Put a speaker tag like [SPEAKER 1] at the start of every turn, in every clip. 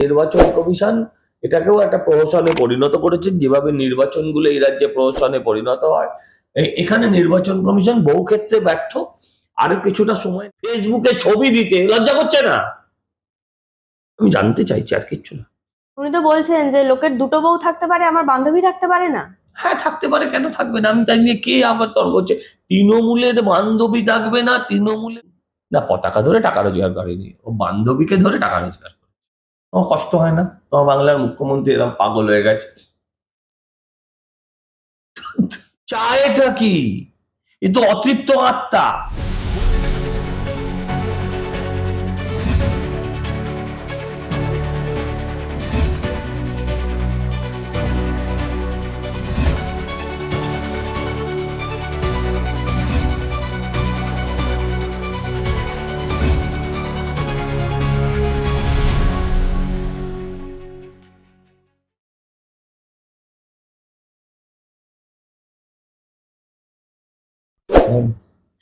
[SPEAKER 1] নির্বাচন কমিশন এটাকেও একটা প্রহসনে পরিণত করেছেন যেভাবে নির্বাচনগুলো এই রাজ্যে প্রহসনে পরিণত হয় এখানে নির্বাচন কমিশন বহু ক্ষেত্রে ব্যর্থ। আরও কিছুটা সময় ফেসবুকে ছবি দিতে লজ্জা করছে না? আমি জানতে চাইছি আর কিচ্ছু না।
[SPEAKER 2] উনি তো বলছেন যে লোকের দুটো বউ থাকতে পারে আমার বান্ধবী থাকতে পারে না।
[SPEAKER 1] হ্যাঁ থাকতে পারে কেন থাকবে না? আমি তাই নিয়ে কে আমার তর্ক হচ্ছে? তৃণমূলের বান্ধবী থাকবে না? তৃণমূলের না পতাকা ধরে টাকা রোজগার করেনি। ও বান্ধবীকে ধরে টাকা রোজগার তোমার কষ্ট হয় না? তোমার বাংলার মুখ্যমন্ত্রী এরকম পাগল হয়ে গেছে। চায়টা কি? এ তো অতৃপ্ত আত্মা।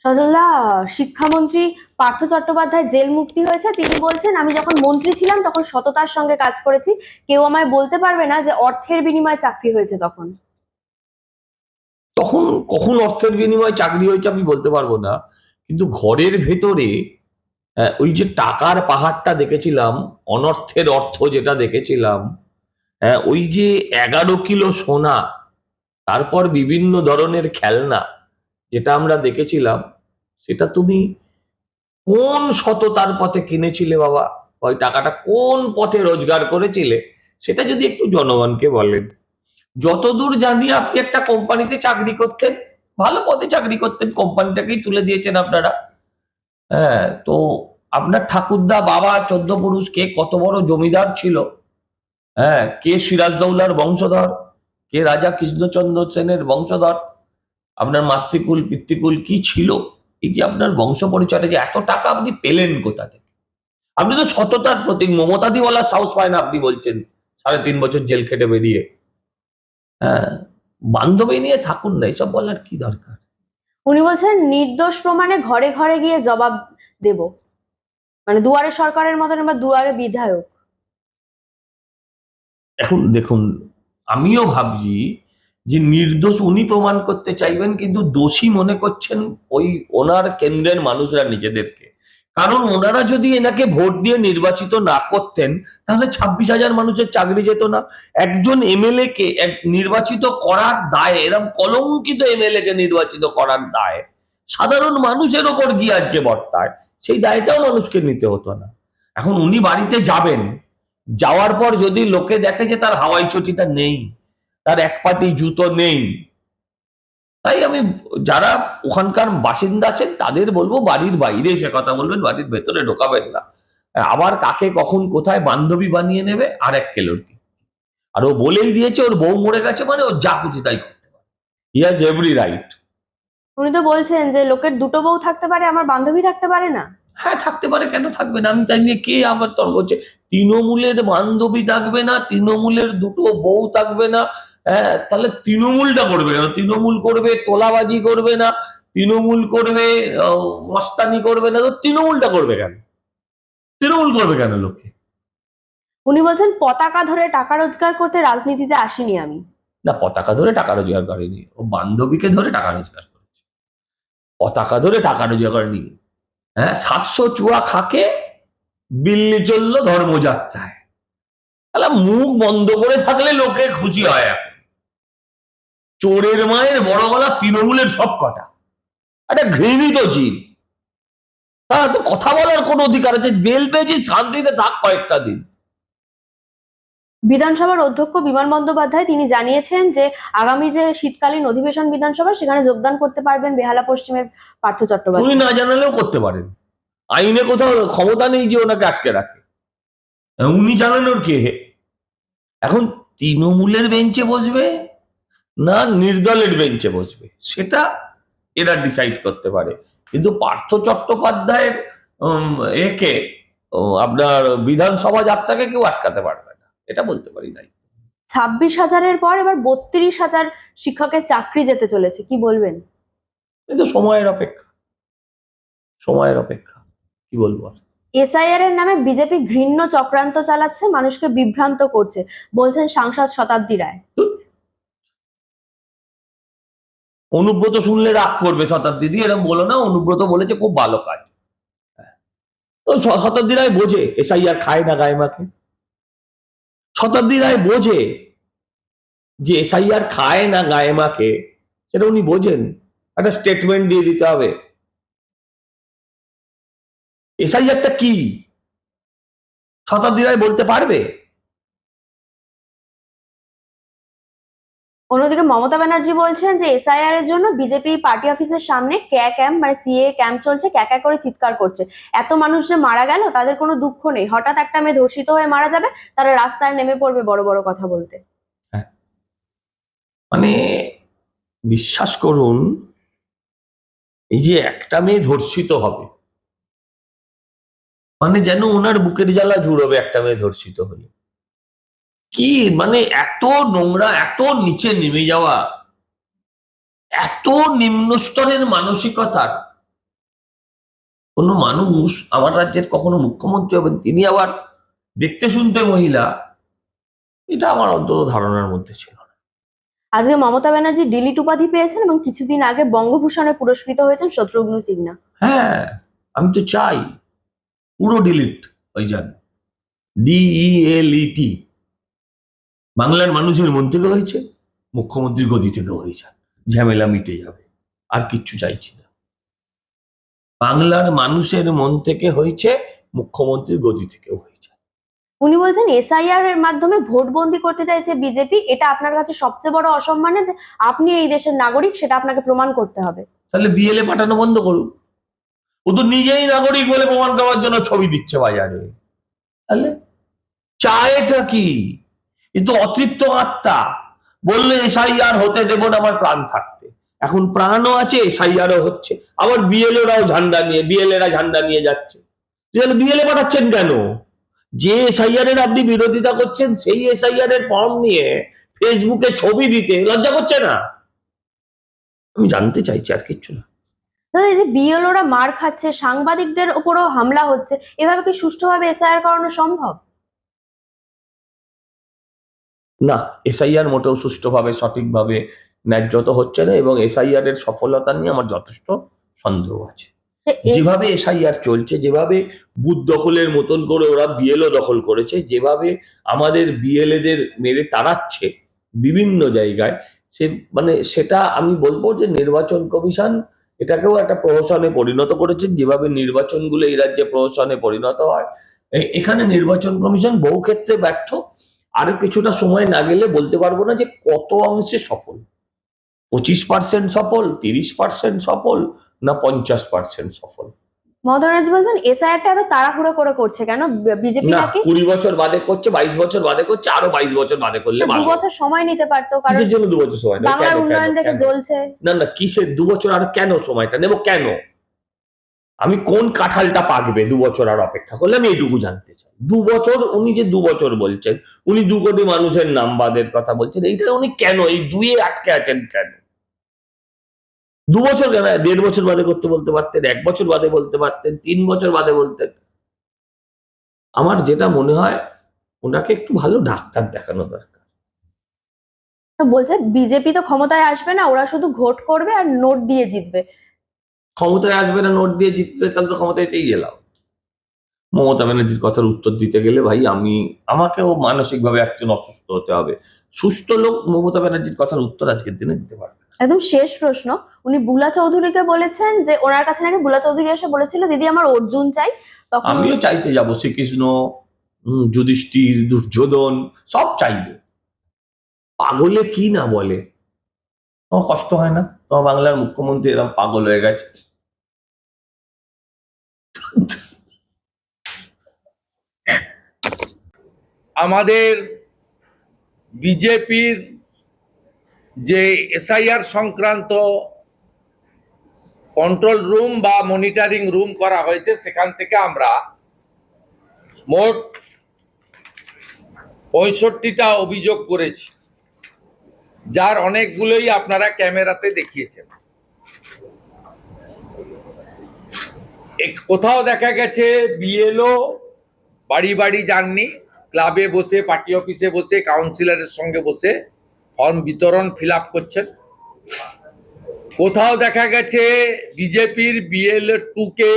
[SPEAKER 2] সজলদা, শিক্ষামন্ত্রী পার্থ চট্টোপাধ্যায় জেল মুক্তি হয়েছে। তিনি বলছেন, আমি যখন মন্ত্রী ছিলাম, তখন সততার সঙ্গে কাজ করেছি। কেউ আমায় বলতে পারবে না যে অর্থের বিনিময়ে চাকরি হয়েছে তখন।
[SPEAKER 1] তখন কখন অর্থের বিনিময়ে চাকরি হয়েছে আমি বলতে পারব না। কিন্তু ঘরের ভেতরে ওই যে টাকার পাহাড়টা দেখেছিলাম, অনর্থের অর্থ যেটা দেখেছিলাম ওই যে এগারো কিলো সোনা, তারপর বিভিন্ন ধরনের খেলনা যেটা আমরা দেখেছিলাম, সেটা তুমি কোন সততার পথে কিনেছিলে বাবা? ওই টাকাটা কোন পথে রোজগার করেছিলে? সেটা যদি একটু জনগণকে বলেন। যতদূর জানি আপনি একটা কোম্পানিতে চাকরি করতেন, ভালো পদে চাকরি করতেন, কোম্পানিটাকেই তুলে দিয়েছেন আপনারা। হ্যাঁ তো আপনার ঠাকুরদা বাবা চোদ্দ পুরুষ কে কত বড় জমিদার ছিল? হ্যাঁ কে সিরাজদৌলার বংশধর, কে রাজা কৃষ্ণচন্দ্র সেনের বংশধর আপনার মাতৃকুল পিতৃকুল কি ছিল? এই যে আপনার বংশ পরিচয়টা যে এত টাকা আপনি পেলেন কোথা থেকে? আপনি তো সততার প্রতীক। মমতাদি বলার সাহস পায় না আপনি বলছেন। সাড়ে তিন বছর জেল খেটে বেরিয়ে। হ্যাঁ বান্ধবী নিয়ে থাকুন না এসব বলার কি দরকার?
[SPEAKER 2] উনি বলছেন নির্দোষ প্রমাণে ঘরে ঘরে গিয়ে জবাব দেব। মানে দুয়ারে সরকারের মতন বা দুয়ারে বিধায়ক।
[SPEAKER 1] এখন দেখুন আমিও ভাবছি যে নির্দোষ উনি প্রমাণ করতে চাইবেন, কিন্তু দোষী মনে করছেন ওই ওনার কেন্দ্রের মানুষরা নিজেদেরকে। কারণ ওনারা যদি এনাকে ভোট দিয়ে নির্বাচিত না করতেন, তাহলে ছাব্বিশ হাজার মানুষের চাকরি যেত না। একজন এমএলএ কে এক নির্বাচিত করার দায় এরকম কলঙ্কিত এমএলএ কে নির্বাচিত করার দায়, সাধারণ মানুষের ওপর গিয়ে আজকে বর্তায়, সেই দায়টাও মানুষকে নিতে হতো না। এখন উনি বাড়িতে যাবেন, যাওয়ার পর যদি লোকে দেখে যে তার হাওয়াই চটিটা নেই তার এক পাটি জুতো নেই। তাই আমি যারা ওখানকার বাসিন্দা আছেন তাদের বলব বাড়ির বাইরে সে কথা বলবেন বাড়ির ভেতরে ঢোকাবেন না। আবার কাকে কখন কোথায় বান্ধবী বানিয়ে নেবে আর এক কেলোর কি? আর ও বলেই দিয়েছে ওর বউ মরে গেছে মানে ও যা খুশি তাই করতে পারে। হি হ্যাজ এভরি রাইট
[SPEAKER 2] উনি তো বলছেন যে লোকের দুটো বউ থাকতে পারে আমার বান্ধবী থাকতে পারে না।
[SPEAKER 1] হ্যাঁ থাকতে পারে কেন থাকবে না? আমি তাই নিয়ে কে আমার তর্ক হচ্ছে? তৃণমূলের বান্ধবী থাকবে না তৃণমূলের দুটো বউ থাকবে না হ্যাঁ তাহলে তৃণমূলটা করবে কেন তৃণমূল করবে তোলাবাজি করবে না তৃণমূল করবে মস্তানি করবে না তো তৃণমূলটা করবে কেন? তৃণমূল করবে কেন লোকে
[SPEAKER 2] উনি বলছেন পতাকা ধরে টাকা রোজগার করতে রাজনীতিতে আসিনি আমি।
[SPEAKER 1] না পতাকা ধরে টাকা রোজগার করেনি। ও বান্ধবীকে ধরে টাকা রোজগার করেছে। পতাকা ধরে টাকা রোজগার করেনি। হ্যাঁ সাতশো চুয়া খাকে বিল্লি চলল ধর্মযাত্রায়। তাহলে মুখ বন্ধ করে থাকলে লোকে খুশি হয় এখন। চোরের মায়ের বড় গলা তৃণমূলের সব কটা। একটা ঘৃণিত জীব। তারা তো কথা বলার কোন অধিকার আছে। বেল পেয়েছি শান্তিতে থাক কয়েকটা দিন।
[SPEAKER 2] বিধানসভার অধ্যক্ষ বিমান বন্দ্যোপাধ্যায় তিনি জানিয়েছেন যে আগামী যে শীতকালীন অধিবেশন বিধানসভা সেখানে যোগদান করতে পারবেন বেহালা পশ্চিমের পার্থ
[SPEAKER 1] উনি
[SPEAKER 2] চট্টোপাধ্যায়
[SPEAKER 1] না জানালেও করতে পারেন। আইনে কোথাও ক্ষমতা নেই যে ওনাকে আটকে রাখে। উনি জানেন ওর কে এখন তৃণমূলের বেঞ্চে বসবে? না নির্দলের বেঞ্চে বসবে সেটা এরা ডিসাইড করতে পারে। কিন্তু পার্থ চট্টোপাধ্যায়ের একে আপনার বিধানসভা যাত্রাকে কেউ আটকাতে পারবে না এটা বলতে পারি নাই।
[SPEAKER 2] ছাব্বিশ হাজারের পর এবার বত্রিশ হাজার শিক্ষকের চাকরি যেতে চলেছে কি বলবেন?
[SPEAKER 1] এই তো সময়ের অপেক্ষা। সময়ের অপেক্ষা কি বলব আর?
[SPEAKER 2] এসআইআর এর নামে বিজেপি ঘৃণ্য চক্রান্ত চালাচ্ছে মানুষকে বিভ্রান্ত করছে বলছেন সাংসদ শতাব্দী রায়।
[SPEAKER 1] অনুব্রত শুনলে রাগ করবে শতাব্দী দিয়ে এরকম বলো না, অনুব্রত বলেছে খুব ভালো কাজ। হ্যাঁ। তো শতাব্দী রায় বোঝে, এসআই আর খায় না গায়ে মাকে শতাব্দী রায় বোঝে যে এসআই আর খায় না গায়ে মাকে সেটা উনি বোঝেন। একটা স্টেটমেন্ট দিয়ে দিতে হবে। এসআইআরটা কি? শতাব্দী রায় বলতে পারবে?
[SPEAKER 2] অন্যদিকে মমতা ব্যানার্জি বলছেন যে এসআইআর এর জন্য বিজেপি পার্টি অফিসের সামনে ক্যা ক্যাম্প মানে সিএ ক্যাম্প চলছে, ক্যা ক্যা করে চিৎকার করছে। এত মানুষ যে মারা গেল, তাদের কোনো দুঃখ নেই। হঠাৎ একটা মেয়ে ধর্ষিত হয়ে মারা যাবে, তারা রাস্তায় নেমে পড়বে বড় বড় কথা বলতে।
[SPEAKER 1] মানে বিশ্বাস করুন, এই যে একটা মেয়ে ধর্ষিত হবে মানে যেন ওনার বুকের জ্বালা জুড়বে একটা মেয়ে ধর্ষিত হলে। কি? মানে এত নোংরা এত নিচে নেমে যাওয়া এত নিম্ন স্তরের মানসিকতার কোনো মানুষ আমার রাজ্যের কখনো মুখ্যমন্ত্রী হবেন তিনি আবার দেখতে শুনতে মহিলা এটা আমার অন্তত ধারণার মধ্যে ছিল না।
[SPEAKER 2] আজকে মমতা ব্যানার্জি ডিলিট উপাধি পেয়েছেন এবং কিছুদিন আগে বঙ্গভূষণে পুরস্কৃত হয়েছেন শত্রুঘ্ন সিনহা।
[SPEAKER 1] হ্যাঁ আমি তো চাই পুরো ডিলিট ওই যান ডিইএলইটি বাংলার মানুষের মন থেকে হয়েছে মুখ্যমন্ত্রীর গদি থেকে হয়েছে। ঝামেলা মিটে যাবে আর কিচ্ছু চাইছি না। বাংলার মানুষের মন থেকে হয়েছে মুখ্যমন্ত্রীর গদি থেকেও হয়েছে।
[SPEAKER 2] উনি বলছেন এসআইআর এর মাধ্যমে ভোটবন্দি করতে চাইছে বিজেপি এটা আপনার কাছে সবচেয়ে বড় অসম্মানের যে আপনি এই দেশের নাগরিক সেটা আপনাকে প্রমাণ করতে হবে।
[SPEAKER 1] তাহলে বিএলএ পাঠানো বন্ধ করুন। ও তো নিজেই নাগরিক বলে প্রমাণ করার জন্য ছবি দিচ্ছে বাজারে। তাহলে চায়টা কি? কিন্তু অতৃপ্ত আত্মা বললে এসআইআর হতে দেব না, আমার প্রাণ থাকতে। এখন প্রাণও আছে এসআইআরও হচ্ছে। আবার বিএলএরাও ঝান্ডা নিয়ে, বিএলএরা ঝান্ডা নিয়ে যাচ্ছে। বিএলএ পাঠাচ্ছেন কেন? যে এসআইআর এর আপনি বিরোধিতা করছেন, সেই এসআইআর এর ফর্ম নিয়ে ফেসবুকে ছবি দিতে লজ্জা করছে না? আমি জানতে চাইছি, আর কিচ্ছু না।
[SPEAKER 2] দাদা, এই যে বিএলওরা মার খাচ্ছে, সাংবাদিকদের উপরও হামলা হচ্ছে, এভাবে কি সুষ্ঠুভাবে এসআইআর করানো সম্ভব?
[SPEAKER 1] না এসআইআর মোটেও সুষ্ঠুভাবে সঠিকভাবে ন্যায্যত হচ্ছে না এবং এসআইআর এর সফলতা নিয়ে আমার যথেষ্ট সন্দেহ আছে। যেভাবে এসআইআর চলছে যেভাবে বুথ দখলের মতন করে ওরা বিএলও দখল করেছে যেভাবে আমাদের বিএলএদের মেরে তাড়াচ্ছে বিভিন্ন জায়গায় সে মানে সেটা আমি বলব যে নির্বাচন কমিশন এটাকেও একটা প্রহসনে পরিণত করেছেন যেভাবে নির্বাচনগুলো এই রাজ্যে প্রহসনে পরিণত হয়। এখানে নির্বাচন কমিশন বহু ক্ষেত্রে ব্যর্থ আরও কিছুটা সময় না গেলে বলতে পারব না যে কত অংশে সফল। পঁচিশ পার্সেন্ট সফল তিরিশ পার্সেন্ট সফল না পঞ্চাশ পার্সেন্ট সফল?
[SPEAKER 2] মমতা ব্যানার্জি বলছেন এসআইআরটা এত তাড়াহুড়ো করে করছে কেন? বিজেপি নাকি?
[SPEAKER 1] কুড়ি বছর বাদে করছে বাইশ বছর বাদে করছে আরও বাইশ বছর বাদে করলে
[SPEAKER 2] দু বছর সময় নিতে পারতো কারণ
[SPEAKER 1] জন্য দু বছর সময়?
[SPEAKER 2] বাংলার উন্নয়ন দেখে জ্বলছে।
[SPEAKER 1] না না কিসের দু বছর আর কেন সময়টা? নেব কেন? আমি কোন কাঁঠালটা পাকবে দু বছর আর অপেক্ষা করলে আমি এইটুকু জানতে চাই। দু বছর, উনি যে দু বছর বলছেন, উনি দু কোটি মানুষের নাম বাদের কথা বলছেন, এইটা উনি কেন, এই দুয়ে আটকে আছেন কেন? দু বছর কেন? দেড় বছর বাদে করতে বলতে পারতেন, এক বছর বাদে বলতে পারতেন, তিন বছর বাদে বলতেন। আমার যেটা মনে হয়, ওনাকে একটু ভালো ডাক্তার দেখানো দরকার।
[SPEAKER 2] বলছে, বিজেপি তো ক্ষমতায় আসবে না, ওরা শুধু ভোট করবে আর নোট দিয়ে জিতবে।
[SPEAKER 1] ক্ষমতায় আসবে না নোট দিয়ে জিতবে তাহলে তো ক্ষমতায় চেয়ে গেলাম। মমতা ব্যানার্জির কথার উত্তর দিতে গেলে ভাই আমি আমাকেও মানসিকভাবে একজন অসুস্থ হতে হবে। সুস্থ লোক মমতা ব্যানার্জির কথার উত্তর আজকের দিনে দিতে পারবে।
[SPEAKER 2] একদম শেষ প্রশ্ন। উনি বুলা চৌধুরীকে বলেছেন যে ওনার কাছে নাকি বুলা চৌধুরী এসে বলেছিল দিদি আমার অর্জুন চাই। তখন
[SPEAKER 1] আমিও চাইতে যাব শ্রীকৃষ্ণ যুধিষ্ঠির দুর্যোধন সব চাইবে। পাগলে কি না বলে? তোমার কষ্ট হয় না? তোমার বাংলার মুখ্যমন্ত্রী এরকম পাগল হয়ে গেছে।
[SPEAKER 3] আমাদের বিজেপির যে এসআইআর সংক্রান্ত কন্ট্রোল রুম বা মনিটরিং রুম করা হয়েছে, সেখান থেকে আমরা মোট পঁয়ষট্টিটা অভিযোগ করেছি, যার অনেকগুলোই আপনারা ক্যামেরাতে দেখিয়েছেন। কোথাও দেখা গেছে বিএলও বাড়ি বাড়ি যাননি ক্লাবে বসে, পার্টি অফিসে বসে কাউন্সিলরের সঙ্গে বসে ফর্ম বিতরণ ফিল করছেন। কোথাও দেখা গেছে বিজেপির বিএলও টুকে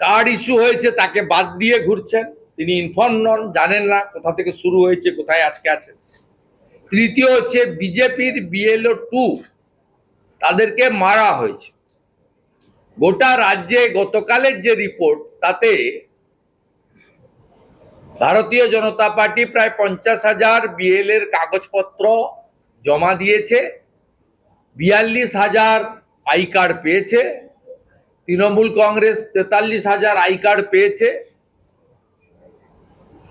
[SPEAKER 3] কার্ড ইস্যু হয়েছে, তাকে বাদ দিয়ে ঘুরছেন। তিনি ইনফর্ম নন, জানেন না কোথা থেকে শুরু হয়েছে, কোথায় আজকে আছে। তৃতীয় হচ্ছে বিজেপির বিএলও টু তাদেরকে মারা হয়েছে। গোটা রাজ্যে গতকালের যে রিপোর্ট তাতে ভারতীয় জনতা পার্টি প্রায় পঞ্চাশ হাজার বিএল এর কাগজপত্র জমা দিয়েছে, বিয়াল্লিশ হাজার আই কার্ড পেয়েছে, তৃণমূল কংগ্রেস তেতাল্লিশ হাজার আই কার্ড পেয়েছে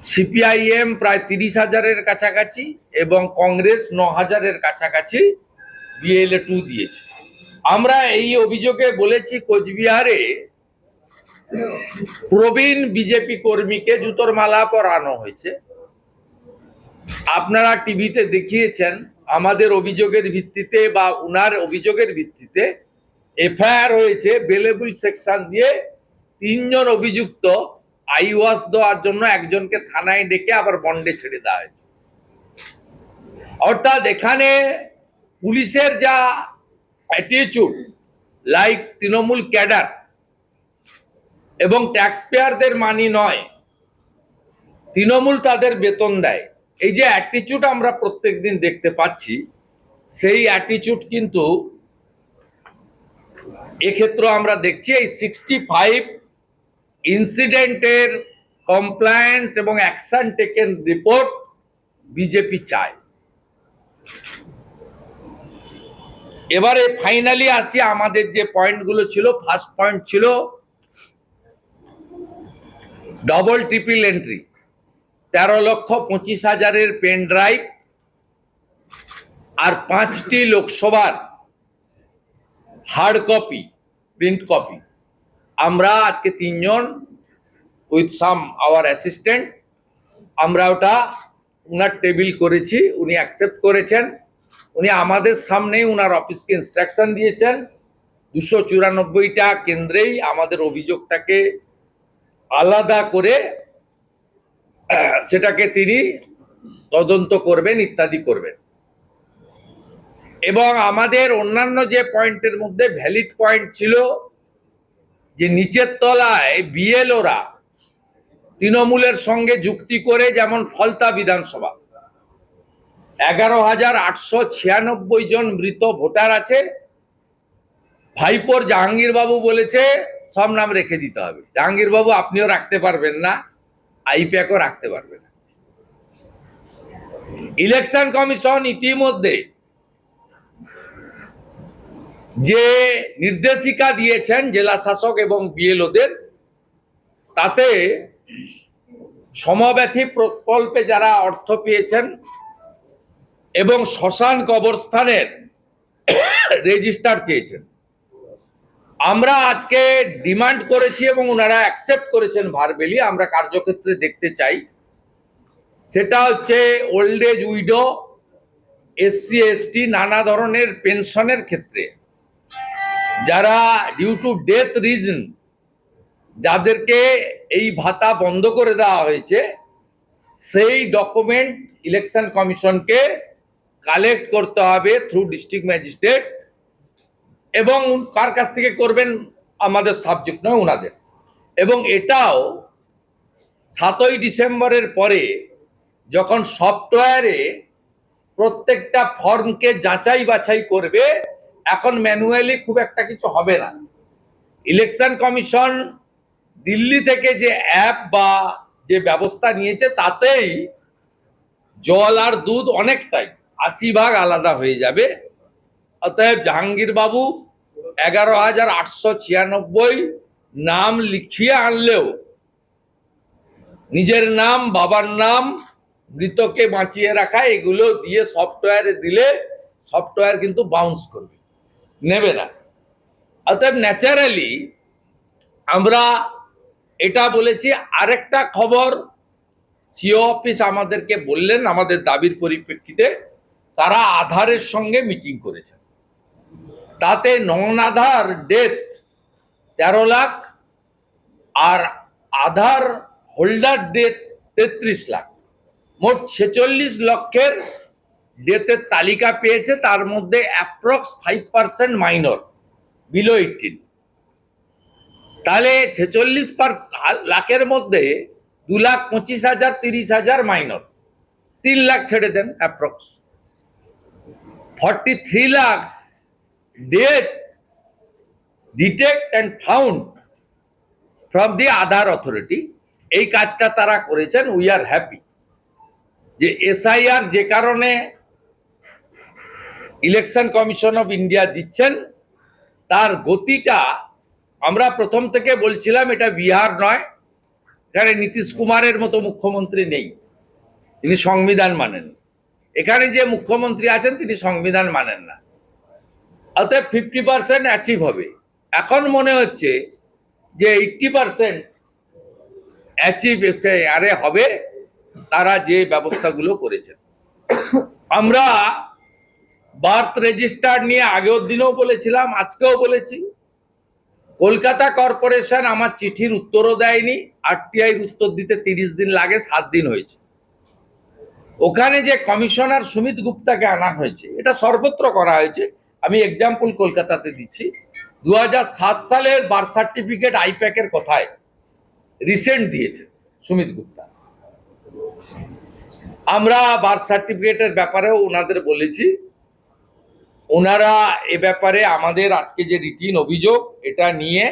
[SPEAKER 3] সিপিআইএম প্রায় তিরিশ হাজারের কাছাকাছি এবং কংগ্রেস ন হাজারের কাছাকাছি বিএলএ টু দিয়েছে। আমরা এই অভিযোগে বলেছি কোচবিহারে প্রবীণ বিজেপি কর্মীকে জুতোর মালা পরানো হয়েছে। আপনারা টিভিতে দেখিয়েছেন, আমাদের অভিযোগের ভিত্তিতে বা উনার অভিযোগের ভিত্তিতে এফআইআর হয়েছে, বেলেবল সেকশন দিয়ে তিনজন অভিযুক্ত আইওয়াস দেওয়ার জন্য একজনকে থানায় ডেকে আবার বন্ডে ছেড়ে দেওয়া হয়েছে। অর্থাৎ এখানে পুলিশের যা অ্যাটিচিউড লাইক তৃণমূল ক্যাডার এবং ট্যাক্স পেয়ারদের মানি নয়। তৃণমূল তাদের বেতন দেয়। এই যে অ্যাটিচিউড আমরা প্রত্যেক দিন দেখতে পাচ্ছি, সেই অ্যাটিচিউড কিন্তু এক্ষেত্রে আমরা দেখছি এই সিক্সটি ফাইভ ইনসিডেন্টের কমপ্লায়েন্স এবং অ্যাকশন টেকেন রিপোর্ট বিজেপি চায়। এবারে ফাইনালি আসি, আমাদের যে পয়েন্টগুলো ছিল ফার্স্ট পয়েন্ট ছিল ডবল ট্রিপল এন্ট্রি তেরো লক্ষ পঁচিশ হাজারের পেন ড্রাইভ আর পাঁচটি লোকসভার হার্ড কপি প্রিন্ট কপি আমরা আজকে তিনজন উইথ সাম আওয়ার অ্যাসিস্ট্যান্ট আমরা ওটা উনার টেবিল করেছি, উনি অ্যাকসেপ্ট করেছেন। উনি আমাদের সামনেই উনার অফিসকে ইনস্ট্রাকশন দিয়েছেন। দুশো চুরানব্বইটা কেন্দ্রেই আমাদের অভিযোগটাকে আলাদা করে সেটাকে তিনি তদন্ত করবেন, ইত্যাদি করবেন। এবং আমাদের অন্যান্য যে পয়েন্টের মধ্যে ভ্যালিড পয়েন্ট ছিল যে নিচের তলায় বিএলওরা তৃণমূলের সঙ্গে যুক্তি করে যেমন ফলতা বিধানসভা। এগারো হাজার আটশো ছিয়ানব্বই জন মৃত ভোটার আছে। ভাইপোর জাহাঙ্গীরবাবু বলেছে সব নাম রেখে দিতে হবে। জাহাঙ্গীর বাবু আপনিও রাখতে পারবেন না, আইপ্যাকও রাখতে পারবেন না। ইলেকশন কমিশন ইতিমধ্যে যে নির্দেশিকা দিয়েছেন জেলা শাসক এবং বিএলওদের, তাতে সমব্যথী প্রকল্পে যারা অর্থ পেয়েছেন এবং শ্মশান কবরস্থানের রেজিস্টার চেয়েছেন। আমরা আজকে ডিমান্ড করেছি এবং ওনারা অ্যাকসেপ্ট করেছেন ভারবেলি আমরা কার্যক্ষেত্রে দেখতে চাই। সেটা হচ্ছে old age widow SC ST নানা ধরনের পেনশনের ক্ষেত্রে। যারা ডিউ টু ডেথ রিজন যাদেরকে এই ভাতা বন্ধ করে দেওয়া হয়েছে, সেই ডকুমেন্ট ইলেকশন কমিশনকে কালেক্ট করতে হবে থ্রু ডিস্ট্রিক্ট ম্যাজিস্ট্রেট এবং কার কাছ থেকে করবেন আমাদের সাবজেক্ট নয় ওনাদের এবং এটাও সাতই ডিসেম্বরের পরে যখন সফটওয়্যারে প্রত্যেকটা ফর্মকে যাচাই বাছাই করবে, এখন ম্যানুয়ালি খুব একটা কিছু হবে না। ইলেকশন কমিশন দিল্লি থেকে যে অ্যাপ বা যে ব্যবস্থা নিয়েছে, তাতেই জল আর দুধ অনেকটাই, আশি ভাগ আলাদা হয়ে যাবে। অতএব জাহাঙ্গীর বাবু এগারো হাজার আটশো ছিয়ানব্বই নাম লিখিয়ে আনলেও, নিজের নাম, বাবার নাম, মৃতকে বাঁচিয়ে রাখা, এগুলো দিয়ে সফটওয়্যারে দিলে সফটওয়্যার কিন্তু বাউন্স করবে। নেবে না। অতএব ন্যাচারালি আমরা এটা বলেছি, আরেকটা খবর সিও অফিস আমাদেরকে বললেন, আমাদের দাবির পরিপ্রেক্ষিতে, তারা আধারের সঙ্গে মিটিং করেছেন। তাতে নন আধার ডেথ তেরো লাখ আর আধার হোল্ডার ডেথ তেত্রিশ লাখ। মোট ছেচল্লিশ লক্ষের ডেথের তালিকা পেয়েছে, তার মধ্যে approx five percent minor below eighteen তাহলে ছেচল্লিশ লাখের মধ্যে দু লাখ পঁচিশ হাজার, তিরিশ হাজার মাইনর তিন লাখ ছেড়ে দেন approx forty three lakh death detect and found from the Aadhaar authority এই কাজটা তারা করেছেন উই আর হ্যাপি যে এসআইআর যে কারণে ইলেকশন কমিশন অফ ইন্ডিয়া দিচ্ছেন, তার গতিটা আমরা প্রথম থেকে বলছিলাম, এটা বিহার নয়, এখানে নীতিশ কুমারের মতো মুখ্যমন্ত্রী নেই, তিনি সংবিধান মানেন। এখানে যে মুখ্যমন্ত্রী আছেন, তিনি সংবিধান মানেন না। অতএব ফিফটি পার্সেন্ট অ্যাচিভ হবে। এখন মনে হচ্ছে যে এইটটি পার্সেন্ট অ্যাচিভ এসে আরে হবে, তারা যে ব্যবস্থাগুলো করেছেন আমরা বার্থ রেজিস্টার নিয়ে আগের দিনেও বলেছিলাম, আজকেও বলেছি। কলকাতা কর্পোরেশন আমার চিঠির উত্তরও দেয়নি আরটিআইর উত্তর দিতে তিরিশ দিন লাগে, সাত দিন হয়েছে। ওখানে যে কমিশনার সুমিত গুপ্তাকে আনা হয়েছে, এটা সর্বত্র করা হয়েছে। আমি এক্সাম্পল কলকাতাতে দিচ্ছি। দু হাজার সাত সালের বার্থ সার্টিফিকেট আইপ্যাকের কথায় রিসেন্ট দিয়েছে সুমিত গুপ্তা। আমরা বার্থ সার্টিফিকেটের ব্যাপারেও ওনাদের বলেছি। ওনারা এ ব্যাপারে আমাদের আজকে যে রিটিন অভিযোগ, এটা নিয়ে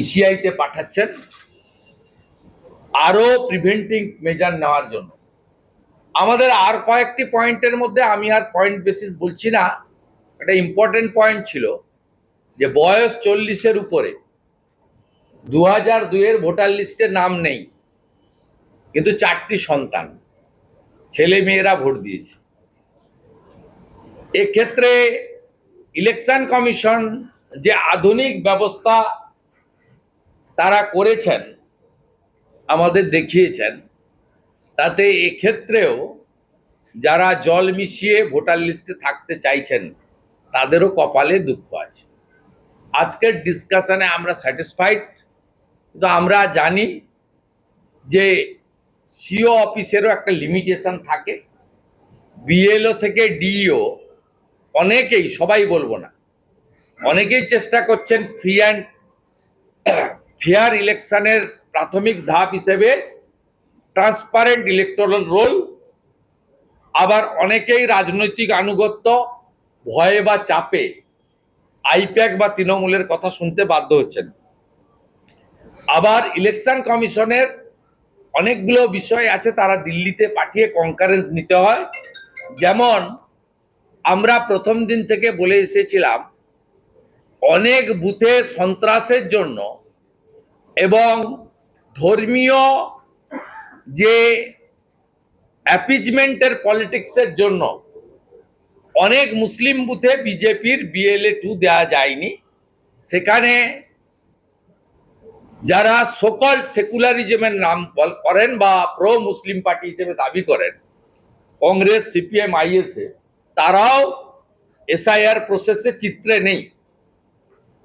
[SPEAKER 3] ইসিআইতে পাঠাচ্ছেন। আরও প্রিভেন্টিং মেজার নেওয়ার জন্য। আমাদের আর কয়েকটি পয়েন্টের মধ্যে আমি আর পয়েন্ট বেসিস বলছি না। একটা ইম্পর্টেন্ট পয়েন্ট ছিল যে বয়স চল্লিশের উপরে। দু হাজার দুইয়ের ভোটার লিস্টে নাম নেই, কিন্তু চারটি সন্তান, ছেলে মেয়েরা ভোট দিয়েছে। এক্ষেত্রে ইলেকশন কমিশন যে আধুনিক ব্যবস্থা তারা করেছেন, আমাদের দেখিয়েছেন তাতে এক্ষেত্রেও যারা জল মিশিয়ে ভোটার লিস্টে থাকতে চাইছেন, তাদেরও কপালে দুঃখ আছে। আজকের ডিসকাশনে আমরা স্যাটিসফাইড কিন্তু আমরা জানি যে সিও অফিসেরও একটা লিমিটেশন থাকে। বিএলও থেকে ডিইও অনেকেই, সবাই বলব না, অনেকেই চেষ্টা করছেন ফ্রি অ্যান্ড ফেয়ার ইলেকশনের প্রাথমিক ধাপ হিসেবে ট্রান্সপারেন্ট ইলেকটোরাল রোল আবার অনেকেই রাজনৈতিক আনুগত্য, ভয়ে বা চাপে আইপ্যাক বা তৃণমূলের কথা শুনতে বাধ্য হচ্ছেন। আবার ইলেকশন কমিশনের অনেকগুলো বিষয় আছে তারা দিল্লিতে পাঠিয়ে কনকারেন্স নিতে হয়। যেমন, আমরা প্রথম দিন থেকে বলে এসেছিলাম, অনেক বুথে সন্ত্রাসের জন্য এবং ধর্মীয় যে অ্যাপিজমেন্টের পলিটিক্সের জন্য অনেক মুসলিম বুথে বিজেপির বিএলএ টু দেওয়া যায়নি। সেখানে যারা সকল সেকুলারিজমের নাম করেন বা প্রো মুসলিম পার্টি হিসেবে দাবি করেন, কংগ্রেস সিপিএম আইএসএ তারাও এসআইআর প্রসেসে চিত্রে নেই।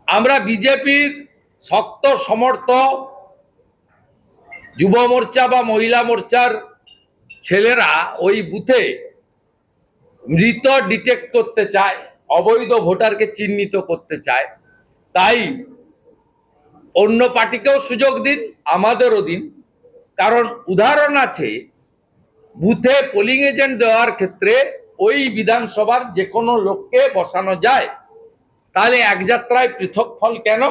[SPEAKER 3] আমরা বিজেপির শক্ত সমর্থক যুব মোর্চা বা মহিলা মোর্চার ছেলেরা ওই বুথে মৃত ডিটেক্ট করতে চায়, অবৈধ ভোটারকে চিহ্নিত করতে চায়। তাই অন্য পার্টিকেও সুযোগ দিন, আমাদেরও দিন। কারণ উদাহরণ আছে, বুথে পোলিং এজেন্ট দেওয়ার ক্ষেত্রে ওই বিধানসভার যে কোনো লোককে বসানো যায়। তাহলে এক যাত্রায় পৃথক ফল কেন?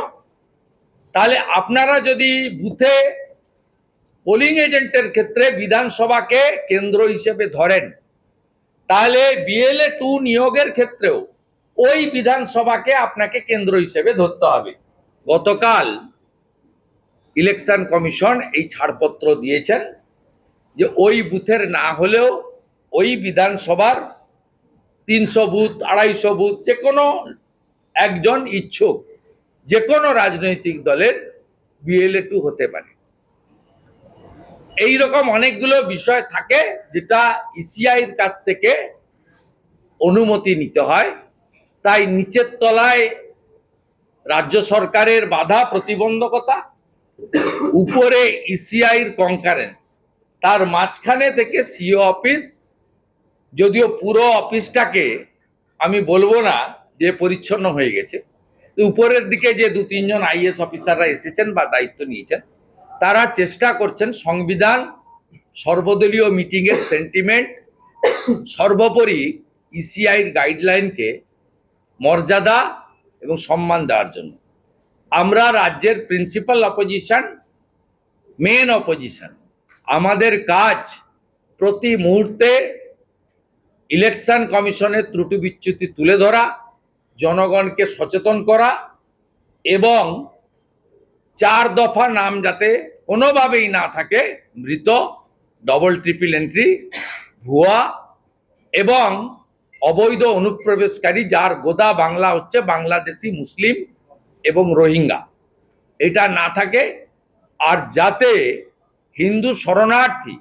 [SPEAKER 3] তাহলে আপনারা যদি বুথে পোলিং এজেন্টের ক্ষেত্রে বিধানসভাকে কেন্দ্র হিসেবে ধরেন। তাহলে বিএলএ টু নিয়োগের ক্ষেত্রেও ওই বিধানসভাকে আপনাকে কেন্দ্র হিসেবে ধরতে হবে। গতকাল ইলেকশন কমিশন এই ছাড়পত্র দিয়েছেন যে ওই বুথের না হলেও ওই বিধানসভার তিনশো বুথ, আড়াইশো বুথ, যে কোনো একজন ইচ্ছুক, যে কোনো রাজনৈতিক দলের বিএলএ টু হতে পারে। এই রকম অনেকগুলো বিষয় থাকে যেটা ইসিআইয়ের কাছ থেকে অনুমতি নিতে হয়। তাই নিচের তলায় রাজ্য সরকারের বাধা প্রতিবন্ধকতা, উপরে ইসিআইর কনকারেন্স তার মাঝখানে থেকে সিও অফিস যদিও পুরো অফিসটাকে আমি বলব না যে পরিচ্ছন্ন হয়ে গেছে। উপরের দিকে যে দু তিনজন আইএস অফিসাররা এসেছেন বা দায়িত্ব নিয়েছেন তারা চেষ্টা করছেন সংবিধান, সর্বদলীয় মিটিংয়ের সেন্টিমেন্ট সর্বোপরি ইসিআইর গাইডলাইনকে মর্যাদা এবং সম্মান দেওয়ার জন্য। আমরা রাজ্যের প্রিন্সিপাল অপোজিশন মেন অপোজিশন আমাদের কাজ প্রতি মুহূর্তে ইলেকশন কমিশনের ত্রুটি বিচ্যুতি তুলে ধরা, জনগণকে সচেতন করা এবং চার দফা নাম যাতে কোনোভাবেই না থাকে, মৃত ডবল ট্রিপল এন্ট্রি ভুয়া এবং অবৈধ অনুপ্রবেশকারী যার গোদা বাংলা হচ্ছে বাংলাদেশি, মুসলিম এবং রোহিঙ্গা। এটা না থাকে, আর যাতে হিন্দু শরণার্থী,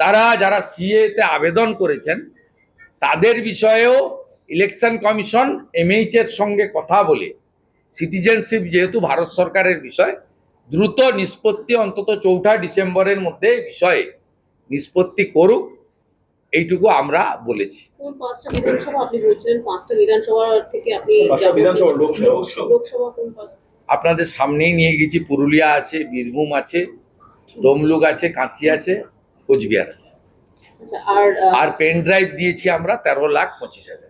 [SPEAKER 3] তারা যারা সিএতে আবেদন করেছেন, তাদের বিষয়েও ইলেকশন কমিশন এমএইচ এর সঙ্গে কথা বলে সিটিজেনশিপ যেহেতু ভারত সরকারের বিষয় দ্রুত নিষ্পত্তি অন্তত চৌঠা ডিসেম্বরের মধ্যে এই বিষয়ে নিষ্পত্তি করুক এইটুকু আমরা বলেছি।
[SPEAKER 4] কোন পাঁচটা বিধানসভা? আপনি বলছিলেন পাঁচটা বিধানসভা থেকে আপনি
[SPEAKER 5] পাঁচটা
[SPEAKER 4] যাবেন।
[SPEAKER 5] বিধানসভা, লোকসভা।
[SPEAKER 4] লোকসভা কোন পাঁচটা
[SPEAKER 3] আপনাদের সামনেই নিয়ে গেছি পুরুলিয়া আছে বীরভূম আছে তমলুক আছে কাঁচি আছে কোচবিহার আছে।
[SPEAKER 4] আচ্ছা আর
[SPEAKER 3] আর পেন ড্রাইভ দিয়েছি আমরা তেরো লাখ পঁচিশ হাজার।